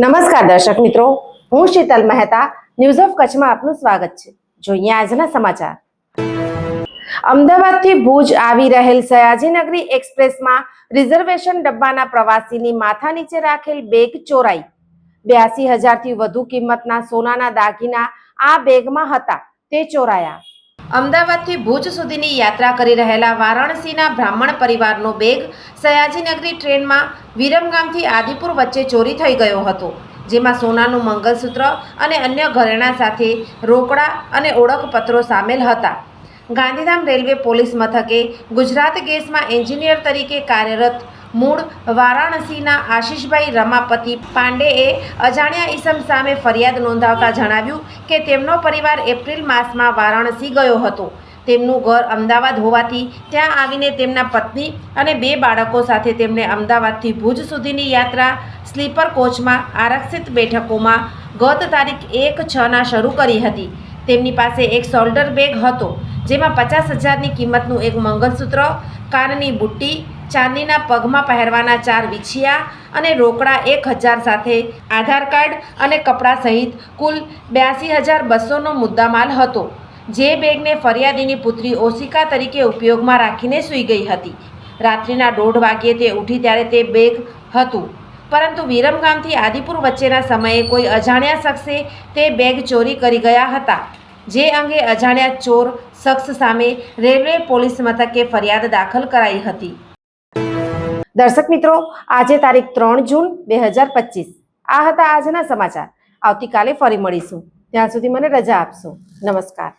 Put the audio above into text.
નમસ્કાર દર્શક મિત્રો, હું શીતલ મહેતા ન્યૂઝ ઓફ કચ્છમાં આપનું સ્વાગત છે. જોઈએ આજના સમાચાર. અમદાવાદથી ભુજ આવી રહેલ સયાજીનગરી એક્સપ્રેસમાં રિઝર્વેશન ડબ્બાના પ્રવાસીની માથા નીચે રાખેલ બેગ ચોરાઈ. બ્યાસી હજારથી વધુ કિંમતના સોનાના દાગીના આ બેગમાં હતા, તે ચોરાયા. અમદાવાદથી ભુજ સુધીની યાત્રા કરી રહેલા વારાણસીના બ્રાહ્મણ પરિવારનો બેગ સયાજીનગરી ટ્રેનમાં વિરમગામથી આદિપુર વચ્ચે ચોરી થઈ ગયો હતો, જેમાં સોનાનું મંગલસૂત્ર અને અન્ય ઘરેણાં સાથે રોકડા અને ઓળખપત્રો સામેલ હતા. ગાંધીધામ રેલવે પોલીસ મથકે ગુજરાત ગેસમાં એન્જિનિયર તરીકે કાર્યરત મૂળ વારાણસીના આશીષભાઈ રમાપતિ પાંડેએ અજાણ્યા ઈસમ સામે ફરિયાદ નોંધાવતા જણાવ્યું કે તેમનો પરિવાર એપ્રિલ માસમાં વારાણસી ગયો હતો. તેમનું ઘર અમદાવાદ હોવાથી ત્યાં આવીને તેમના પત્ની અને બે બાળકો સાથે તેમણે અમદાવાદથી ભુજ સુધીની યાત્રા સ્લીપર કોચમાં આરક્ષિત બેઠકોમાં ગત તારીખ એક છના શરૂ કરી હતી. તેમની પાસે એક શોલ્ડર બેગ હતો, જેમાં પચાસ હજારની કિંમતનું એક મંગલસૂત્ર કાનની બુટ્ટી ચાંદીના પગમાં પહેરવાના ચાર વિછિયા અને રોકડા એક હજાર સાથે. આધાર કાર્ડ અને કપડાં સહિત કુલ બ્યાસી હજાર બસોનો મુદ્દામાલ હતો, જે બેગને ફરિયાદીની પુત્રી ઓશિકા તરીકે ઉપયોગમાં રાખીને સૂઈ ગઈ હતી. રાત્રિના દોઢ વાગ્યે તે ઉઠી ત્યારે તે બેગ હતું. પરંતુ વિરમગામથી આદિપુર વચ્ચેના સમયે કોઈ અજાણ્યા શખ્સે તે બેગ ચોરી કરી ગયા હતા, જે અંગે અજાણ્યા ચોર શખ્સ સામે રેલવે પોલીસ મથકે ફરિયાદ દાખલ કરાઈ હતી. દર્શક મિત્રો, આજે તારીખ ત્રણ જૂન બે હજાર પચીસ. આ હતા આજના સમાચાર. આવતીકાલે ફરી મળીશું. ત્યાં સુધી મને રજા આપશો. નમસ્કાર.